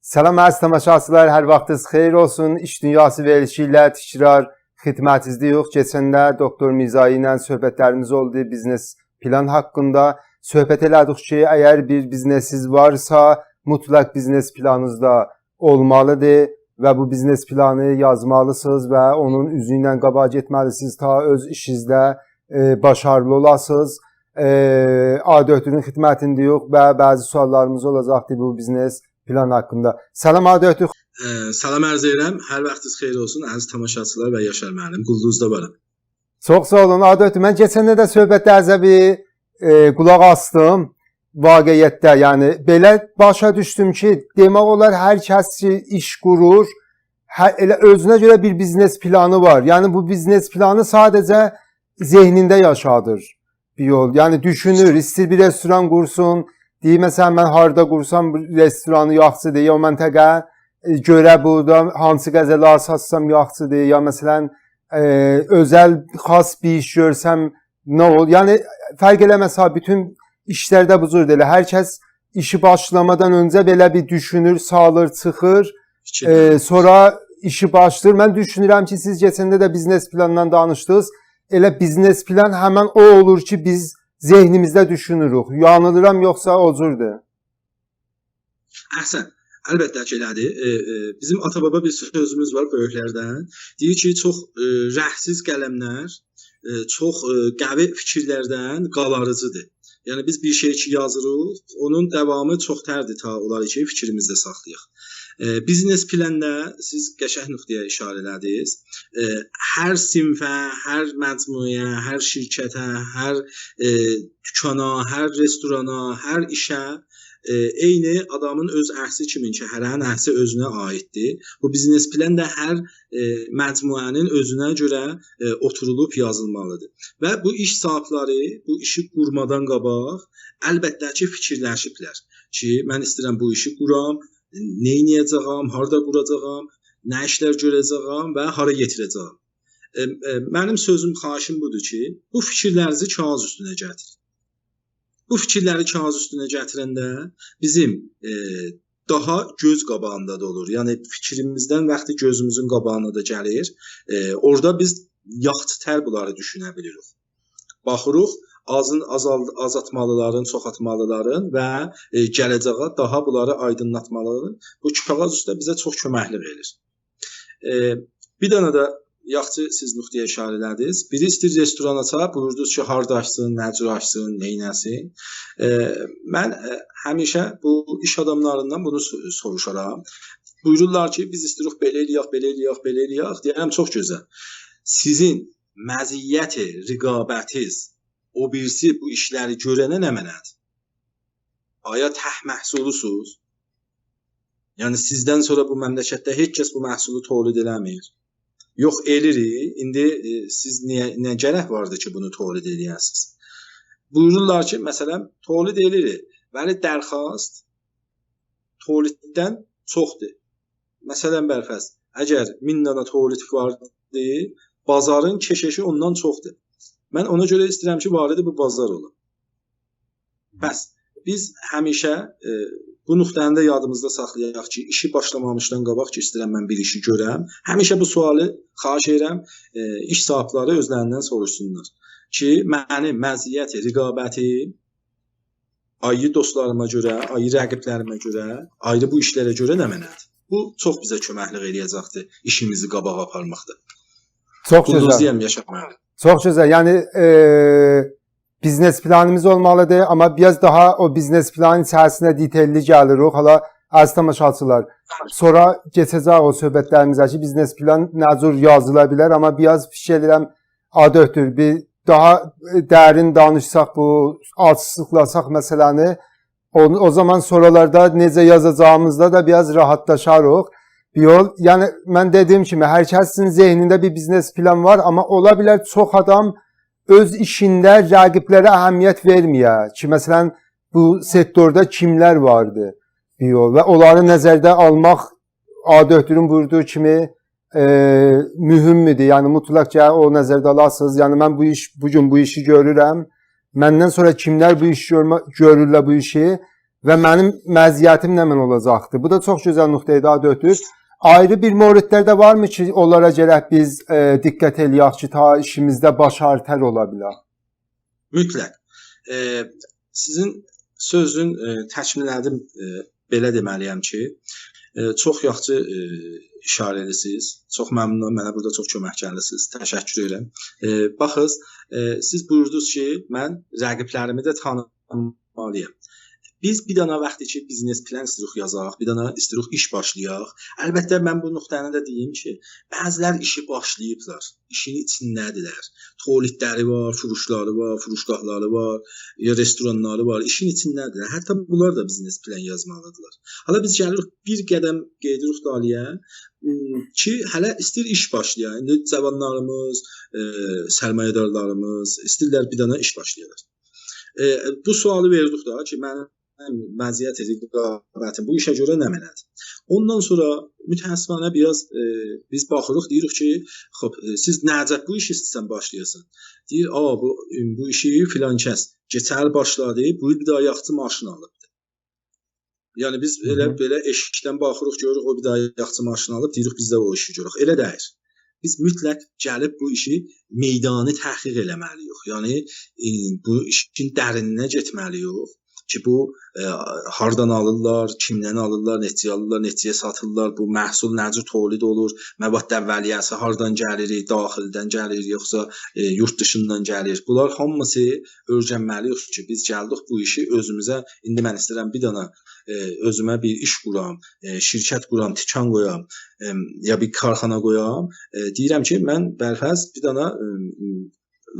Salam əziz tamaşaçılar, hər vaxtınız xeyir olsun. İş Dünyası verilişi ilə təkrar xidmətinizdə Keçənlər Doktor Mirzai ilə söhbətlərimiz oldu biznes plan haqqında. Söhbət elədik ki, əgər bir biznesiniz varsa, mütləq biznes planınızda olmalıdır və bu biznes planı yazmalısınız və onun üzü ilə qabağa getməlisiniz ta öz işinizdə e, başarılı olasınız. E, A4-ün xidmətindəyik və bəzi suallarımız olacaqdı bu biznes plan haqqında. Salam A4 Ə, Salam ərz edirəm. Hər vaxtınız xeyir olsun əziz tamaşaçılar və Yaşar müəllim. Qulduzda varam. Çox sağ olun A4. Mən keçəndə də söhbətlərinizə bir e, qulaq astım. Vaqiətdə, yəni belə başa düşdüm ki, demək olar hər kəs ki iş qurur, hər, elə özünə görə bir biznes planı var. Yəni bu biznes planı sadəcə zehnində yaşadır bir yol. Yəni düşünür, istəyir bir restoran qursun, deyir məsələn mən harda qursam bu restoranı yaxşıdır, ya o məntəqə e, görə burada hansı qəzələr satsam yaxşıdır, ya məsələn e, özəl xas bir iş görsəm nə ol? Yəni fərq eləməz ha bütün işlərdə bu cür elə. Hər kəs işi başlamadan öncə belə bir düşünür, salır, çıxır, e, sonra işi başlayır. Mən düşünürəm ki, siz keçəndə də biznes planından danışdınız. Elə biznes plan həmin o olur ki, biz zehnimizdə düşünürük. Yanılıram yoxsa o cürdür? Əhsən. Əlbəttə ki, elədir. E, e, bizim ata-baba bir sözümüz var böyüklərdən. Deyir ki, çox e, rəhsiz qələmlər e, çox e, qəvi fikirlərdən qalarıcıdır. Yəni biz bir şey ki yazırıq, onun davamı çox tərdir ta olar ki, fikrimizdə saxlayaq. Biznes planda siz qəşəng nöqtəyə işarə elədiniz. Hər sinfə, hər məcmuəyə, hər şirkətə, hər e, dükana, hər restorana, hər işə e, eyni adamın öz əhsi kimi ki, hərənin əhsi özünə aiddir. Bu biznes plan da hər e, məcmuənin özünə görə e, oturulub yazılmalıdır. Və bu iş sahibləri bu işi qurmadan qabaq əlbəttə ki, fikirləşiblər ki, mən istəyirəm bu işi quram, nə edəcəyəm, harda quracağam, nə işlər görəcəyəm və hara yetirəcəyəm. E, e, mənim sözüm, xahişim budur ki, bu fikirlərinizi kağız üstünə gətirin. Bu fikirləri kağız üstünə gətirəndə bizim e, daha göz qabağında da olur. Yəni fikrimizdən vaxtı gözümüzün qabağına da gəlir. E, orada biz yaxtı-tər bunları düşünə bilirik. Baxırıq azın azald azaltmalıların, çoxaltmalıların və e, gələcəyə daha bunları aydınlatmalıların bu kağız üstə bizə çox köməklik edir. E, bir dənə də yaxşı siz nöqtəyə işarə elədiniz. Biri istəyir restoran aça, buyurdunuz ki, harda açsın, nə cür açsın, nə etsin. E, mən e, həmişə bu iş adamlarından bunu so- soruşaram. Buyururlar ki, biz istəyirik belə eləyək, belə eləyək, belə eləyək. Deyirəm çox gözəl. Sizin məziyyəti, rəqabətiz o birisi bu işləri görənə nə mənədir? Aya təh məhsulusunuz? Yəni sizdən sonra bu məmləkətdə heç kəs bu məhsulu tövlid eləmir. Yox elirik. İndi e, siz niyə nə gərək vardı ki, bunu tövlid eləyəsiniz? Buyururlar ki, məsələn, tövlid elirik. Bəli, dərxast tövliddən çoxdur. Məsələn, bərfəz, əgər 1000 dənə tövlid vardı, bazarın keşişi ondan çoxdur. Mən ona görə istəyirəm ki, varidi bu bazar ola. Bəs biz həmişə e, bu nöqtəni də yadımızda saxlayaq ki, işi başlamamışdan qabaq ki, istəyirəm mən bir işi görəm. Həmişə bu sualı xahiş edirəm, e, iş sahibləri özlərindən soruşsunlar ki, mənim məziyyəti, rəqabəti ayrı dostlarıma görə, ayrı rəqiblərimə görə, ayrı bu işlərə görə nə mənədir? Bu çox bizə köməklik eləyəcəkdir işimizi qabağa aparmaqda. Çox gözəl. Qulduzluyam Yaşar müəllim. Çox gözəl. Yəni e, biznes planımız olmalıdır, amma biraz daha o biznes planın içərisinə detallı gəlirik. Hala əziz tamaşaçılar, sonra keçəcək o söhbətlərimizə ki, biznes plan nə cür yazıla bilər, amma biraz fikir edirəm A4-dür. Bir daha dərin danışsaq bu, açıqlasaq məsələni, o, o zaman sorularda necə yazacağımızda da biraz rahatlaşarıq. Bir yol, yəni mən dediyim kimi hər kəsin zehnində bir biznes plan var, amma ola bilər çox adam öz işində rəqiblərə əhəmiyyət verməyə ki, məsələn bu sektorda kimlər vardı bir yol və onları nəzərdə almaq A4-ün buyurduğu kimi e, mühümdür. Yəni mütləq ki, o nəzərdə alasınız. Yəni mən bu iş bu gün bu işi görürəm. Məndən sonra kimlər bu işi görmə, görürlər bu işi və mənim məziyyətim nə mən olacaqdı. Bu da çox gözəl nöqtəyə daha dötür. Ayrı bir mövridlər də varmı ki, onlara gərək biz e, diqqət eləyək ki, ta işimizdə baş artər ola bilər. Mütləq. E, sizin sözün e, təkmillədim e, belə deməliyəm ki, e, çox yaxşı e, işarə edirsiniz. Çox məmnunam. Mənə burada çox kömək gəlirsiniz. Təşəkkür edirəm. E, baxız, e, siz buyurdunuz ki, mən rəqiblərimi də tanımalıyam. Biz bir dana vaxtı ki, biznes plan istəyirik yazaq, bir dana istəyirik iş başlayaq. Əlbəttə mən bu nöqtəni də deyim ki, bəzilər işi başlayıblar. İşin içindədirlər. Tualetləri var, furuşları var, furuşqahları var, restoranları var. İşin içindədirlər. Hətta bunlar da biznes plan yazmalıdırlar. Hala biz gəlirik bir qədəm gedirik daliyə ki, hələ istir iş başlaya. İndi cavanlarımız, e, sərmayədarlarımız istəyirlər bir dana iş başlayarlar. E, bu sualı verdik da ki, mənim məziyyət rəqabətim bu işə görə nə mənədir? Ondan sonra mütəəssifanə biraz e, biz baxırıq, deyirik ki, xop siz nəcət bu işi istəsən başlayasan. Deyir, "A, bu bu işi filan kəs keçər başladı, bu il bir daha yaxçı maşın alıbdı." Yəni biz elə belə eşikdən baxırıq, görürük o bir daha yaxçı maşın alıb, deyirik biz də o işi görürük. Elə deyil. Biz mütləq gəlib bu işi meydanı təhqiq eləməliyik. Yəni e, bu işin dərininə getməliyik ki, bu e, hardan alırlar, kimdən alırlar, neçəyə alırlar, neçəyə satırlar, bu məhsul necə tolid olur, məbad əvvəliyyəsi hardan gəlir, daxildən gəlir, yoxsa e, yurt dışından gəlir. Bunlar hamısı öyrənməliyik ki, biz gəldik bu işi özümüzə indi mən istəyirəm bir dana e, özümə bir iş quram, e, şirkət quram, tikan qoyam, e, ya bir karxana qoyam. E, deyirəm ki, mən bərfəz bir dana e,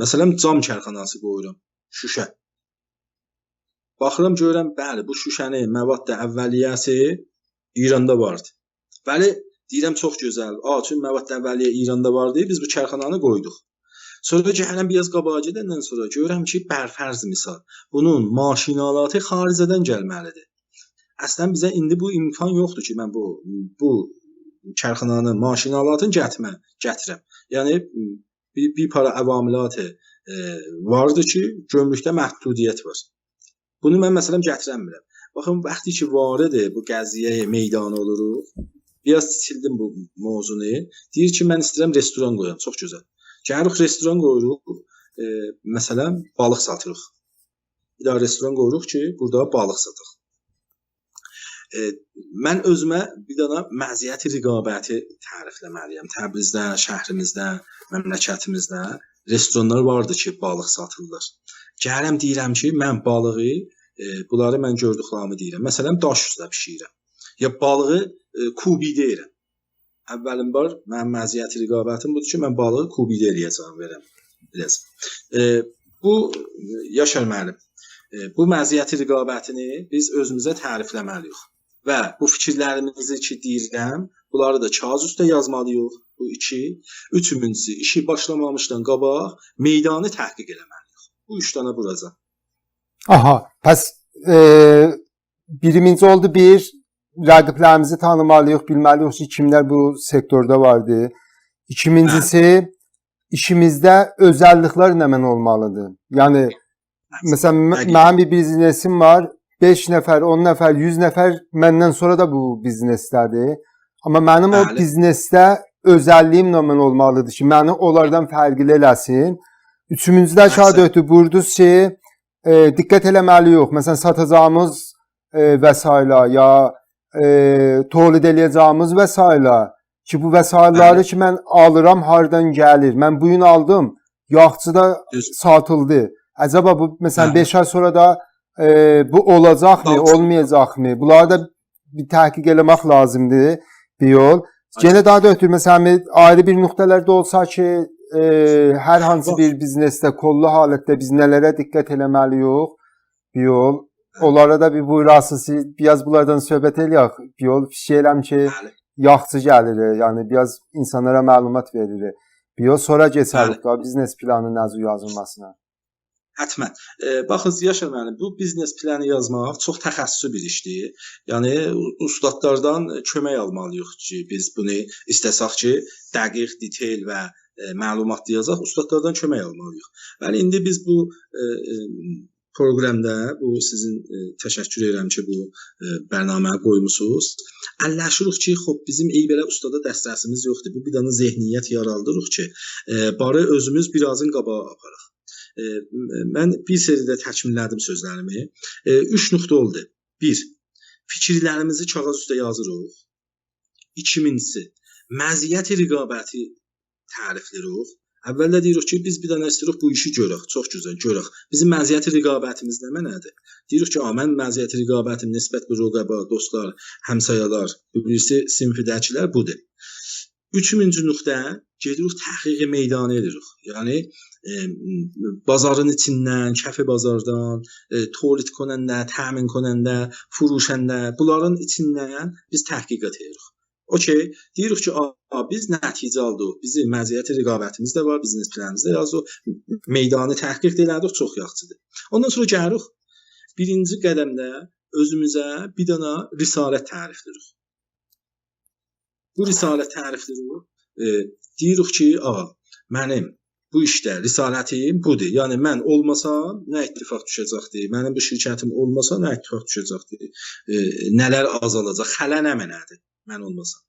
məsələn cam karxanası qoyuram. Şüşə Baxıram görürəm, bəli, bu şüşənin məvadda əvvəliyyəsi İranda vardı. Bəli, deyirəm çox gözəl. A, çünki məvadda əvvəliyyə İranda vardı, biz bu karxananı qoyduq. Sonra gələm biraz qabağa gedəndən sonra görürəm ki, bərfərz misal, bunun maşinalatı xaricədən gəlməlidir. Əslən bizə indi bu imkan yoxdur ki, mən bu bu karxananın maşinalatını gətirmə, gətirəm. Yəni bir, bir para əvamilatı e, vardı ki, gömrükdə məhdudiyyət var. Bunu mən məsələn gətirəmirəm. Baxın, vaxtı ki variddir bu qəziyyəyə meydan oluruq. Biraz sildim bu mövzunu. Deyir ki, mən istəyirəm restoran qoyam. Çox gözəl. Gəlirik restoran qoyuruq. E, məsələn, balıq satırıq. Bir daha restoran qoyuruq ki, burada balıq sataq. E, mən özümə bir dana məziyyəti rəqabəti tərifləməliyəm. Təbrizdə, şəhrimizdə, məmləkətimizdə restoranlar vardı ki, balıq satırlar. Gəlirəm deyirəm ki, mən balığı e, bunları mən gördüklərimi deyirəm. Məsələn, daş üstə bişirirəm. Ya balığı e, kubidə edirəm. Əvvəlim var, mənim məziyyəti rəqabətim budur ki, mən balığı kubidə eləyəcəm, verəm. Biraz. E, bu Yaşar müəllim, e, bu məziyyəti rəqabətini biz özümüzə tərifləməliyik. Və bu fikirlərimizi ki deyirəm, bunları da kağız üstə yazmalıyıq. Bu iki, üçüncüsü işi başlamamışdan qabaq meydanı təhqiq eləməliyik. Bu üç dənə vuracaq. Aha, pəs e, birinci oldu bir rəqiblərimizi tanımalıyıq, bilməliyik ki, kimlər bu sektorda vardı. İkincisi işimizdə özəlliklər nə mən olmalıdır. Yəni məsələn Həqiqətən. mənim bir biznesim var. 5 nəfər, 10 nəfər, 100 nəfər məndən sonra da bu biznesdədir. Amma mənim o Bəli. biznesdə özəlliyim mən olmalıdır ki, məni onlardan fərqli eləsin. Üçüncüdə Əhsən. şahadəti burduz ki, e, diqqət eləməliyik. Məsələn, satacağımız e, vəsailə ya e, tolid eləyəcəyimiz vəsailə ki, bu vəsaitləri Bəli. ki, mən alıram hardan gəlir? Mən bu gün aldım, yaxçıda Düz. satıldı. Əcəba bu məsələn Bəli. 5 ay sonra da e, bu olacaqmı, Daha çox. olmayacaqmı? Bunları da bir təhqiq eləmək lazımdır. Aynen. Yenə daha da ötürü məsələn ayrı bir nöqtələrdə olsa ki, e, hər hansı bir biznesdə kollu halətdə biz nələrə diqqət eləməliyik? Bir yol. Onlara da bir buyurasınız, biraz bunlardan söhbət eləyək. Bir yol fikirləm ki, Bəli. yaxçı gəlir, yəni biraz insanlara məlumat verir. Bir yol sonra keçərik biznes planı nəzər yazılmasına. Hətmən. E, baxın Yaşar müəllim, bu biznes planı yazmaq çox təxəssüsü bir işdir. Yəni ustadlardan kömək almalıyıq ki, biz bunu istəsək ki, dəqiq, detal və e, məlumat yazaq, ustadlardan kömək almalıyıq. Bəli, indi biz bu e, proqramda bu sizin e, təşəkkür edirəm ki, bu e, bərnaməyə qoymusunuz. Əlləşirik ki, xop bizim ey belə ustada dəstəsimiz yoxdur. Bu bir dənə zehniyyət yaraaldırıq ki, e, barı özümüz birazın qabağa aparaq. Mən bir seridə təkmillədim sözlərimi. 3 nöqtə oldu. 1. Fikirlərimizi kağız üstə yazırıq. 2000-si məziyyət rəqabəti tərifləyirik. Əvvəldə deyirik ki, biz bir dənə istəyirik bu işi görək, çox gözəl görək. Bizim məziyyət rəqabətimiz nə mənadır? Deyirik ki, "A, mən məziyyət rəqabətim nisbət bu rəqabə, dostlar, həmsayalar, birisi sinfidəkilər budur." 3000-cü nöqtə gedirik təhqiqi meydanı edirik. Yəni e, m- bazarın içindən, kəfi bazardan, e, tولید کننده, təmin کننده, furuşəndə bunların içindən biz təhqiqat edirik. Okey, deyirik ki, a, biz nəticə aldıq. Bizim məziyyət rəqabətimiz də var, biznes planımız da yazıq. Meydanı təhqiq də elədik, çox yaxşıdır. Ondan sonra gəlirik birinci qədəmdə özümüzə bir dənə risalət tərifləyirik. Bu risalət tərifləyirik. E, deyirik ki, a, mənim bu işdə risalətim budur. Yəni mən olmasam nə ittifaq düşəcəkdi? Mənim bu şirkətim olmasa nə ittifaq düşəcəkdi? E, nələr azalacaq? Xələ nə mənədir? Mən olmasam.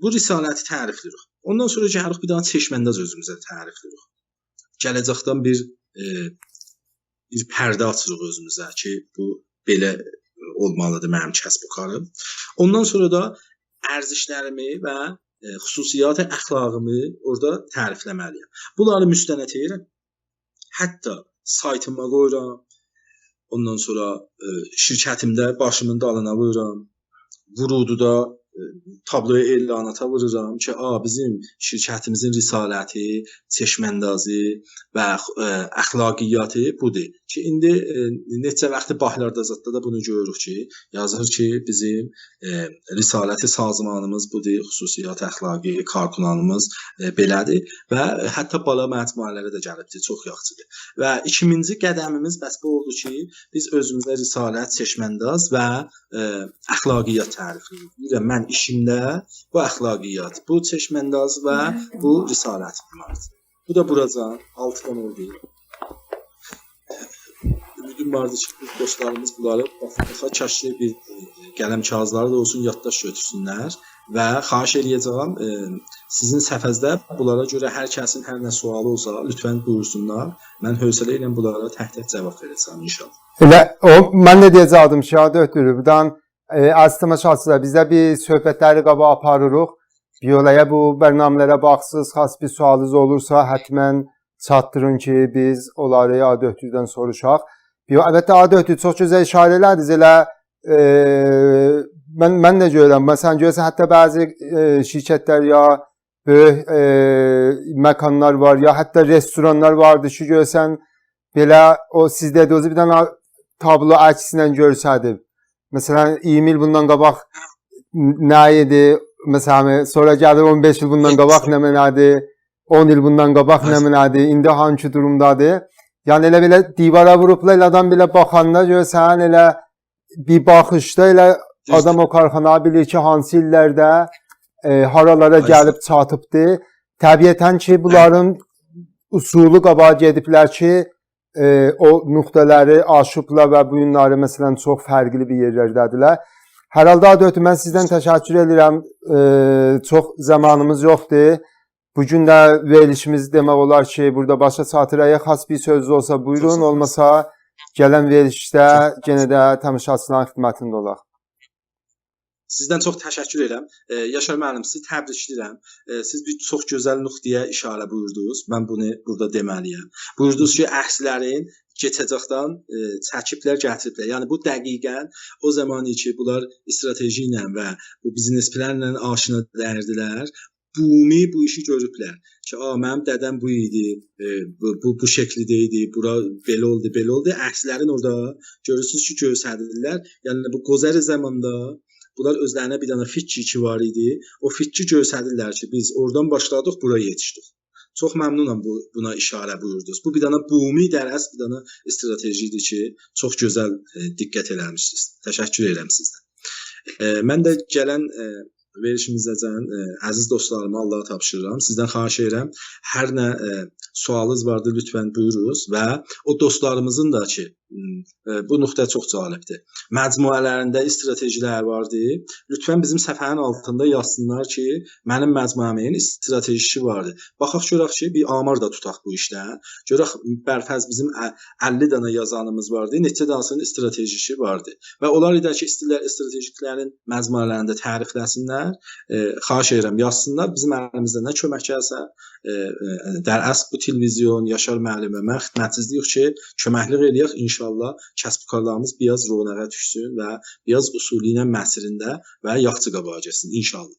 Bu risaləti tərifləyirik. Ondan sonra gəlirik bir dənə çeşməndaz özümüzə tərifləyirik. Gələcəkdən bir e, bir pərdə açırıq özümüzə ki, bu belə olmalıdır mənim kəsb karım. Ondan sonra da ərzişlərimi və e, xüsusiyyət əxlaqımı orada tərifləməliyəm. Bunları müstənət edirəm. Hətta saytıma qoyuram. Ondan sonra e, şirkətimdə başımın dalına vururam. Vurududa e, tabloya elanata vururam ki, a bizim şirkətimizin risaləti, çeşməndazı və ə, əxlaqiyyatı budur. Ki indi ə, neçə vaxtı bahlarda zətdə də bunu görürük ki, yazır ki, bizim ə, risaləti sazmanımız budur, xüsusiyyət əxlaqi karkunanımız ə, belədir və hətta bala məcmuələrə də gəlibdir, çox yaxşıdır. Və ikinci qədəmimiz bəs bu oldu ki, biz özümüzə risalət, çeşməndaz və ə, əxlaqiyyat tərifləyirik. Deyirəm mən işimdə bu əxlaqiyyat, bu çeşməndaz və bu risalət vardır. Bu da buracan 6 dənə oldu. Ki, bu dostlarımız bunları baxa kaşlı bir e, qələm kağızları da olsun yaddaş götürsünlər və xahiş eləyəcəyəm e, sizin səhvəzdə bunlara görə hər kəsin hər nə sualı olsa lütfən buyursunlar. Mən hövsələ ilə bunlara tək-tək cavab verəcəm inşallah. Elə o mən də deyəcəkdim şahid ötürü. Buradan e, az tamaşaçılar bizdə bir söhbətləri qaba aparırıq. Violaya bu bərnamələrə baxsız, xas bir sualınız olursa həttəmən çatdırın ki, biz onları A400-dən soruşaq. Yo, əlbəttə A400 çox gözəl işarə elədiniz. Elə e, mən mən də görürəm. Məsələn, görürsən hətta bəzi e, şirkətlər ya böyük e, məkanlar var, ya hətta restoranlar vardı ki, görsən belə o siz dediyiniz bir dənə tablo əkslə görsədi. Məsələn, 20 il bundan qabaq nə idi? Məsələn, sonra gəlir 15 il bundan qabaq nə mənadır? 10 il bundan qabaq nə mənadır? İndi hansı durumdadır? Yəni elə belə divara vurublar, elə adam belə baxanda görsən elə bir baxışda elə adam o karxana bilir ki, hansı illərdə e, haralara gəlib çatıbdı. Təbiətən ki, bunların usulu qabağa gediblər ki, e, o nöqtələri aşıblar və bu günləri məsələn çox fərqli bir yerlərdədirlər. Hər halda Adötü mən sizdən təşəkkür edirəm. E, çox zamanımız yoxdur. Bu gün də verilişimiz demək olar ki, burada başa çatıraya xas bir söz olsa buyurun, olmasa gələn verilişdə yenə də tamaşaçıların xidmətində olaq. Sizdən çox təşəkkür edirəm. E, Yaşar müəllim, sizi təbrikləyirəm. E, siz bir çox gözəl nöqtəyə işarə buyurdunuz. Mən bunu burada deməliyəm. Buyurdunuz ki, əhslərin keçəcəkdən e, çəkiblər, gətiriblər. Yəni bu dəqiqən o zamanı ki, bunlar strateji ilə və bu biznes planla aşina dərdilər. Bumi bu işi görüblər ki, a mənim dədəm bu idi, e, bu, bu bu şəkildə idi, bura belə oldu, belə oldu. Əhslərin orada görürsüz ki, göstərdilər. Yəni bu qozəri zamanda Bunlar özlərinə bir dənə ki var idi. O fitçi göstərdilər ki, biz oradan başladıq, bura yetişdik. Çox məmnunam bu buna işarə buyurdunuz. Bu bir dənə bumi dərəs, bir dənə stratejidir ki, çox gözəl e, diqqət eləmisiniz. Təşəkkür sizdən. E, mən də gələn e, verilişimizəcən e, əziz dostlarıma Allaha tapşırıram. Sizdən xahiş edirəm hər nə e, sualınız vardı, lütfən buyurunuz və o dostlarımızın da ki, e, bu nöqtə çox cəlbdir. Məcmuələrində strategilər vardı. Lütfən bizim səfərin altında yazsınlar ki, mənim məcmuəmin stratejisi vardı. Baxaq görək ki, bir amar da tutaq bu işdən. Görək bərfəz bizim ə- 50 dənə yazanımız vardı. Neçə dansının stratejisi vardı. Və onlar idi ki, istilər stratejiklərin məcmuələrində tərifləsinlər. E, xahiş edirəm yazsınlar. Bizim əlimizdə nə kömək gəlsə, e, e, dər əsl bu televizyon Yaşar müəllimə mən xidmətçilik ki, köməklik eləyək inşallah kəsbkarlarımız biraz ronağa düşsün və biraz usulü ilə məsirində və yaxçı qabağa getsin inşallah.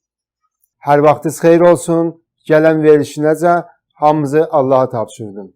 Hər vaxtınız xeyir olsun. Gələn verilişinəcə hamımızı Allaha tapşırdım.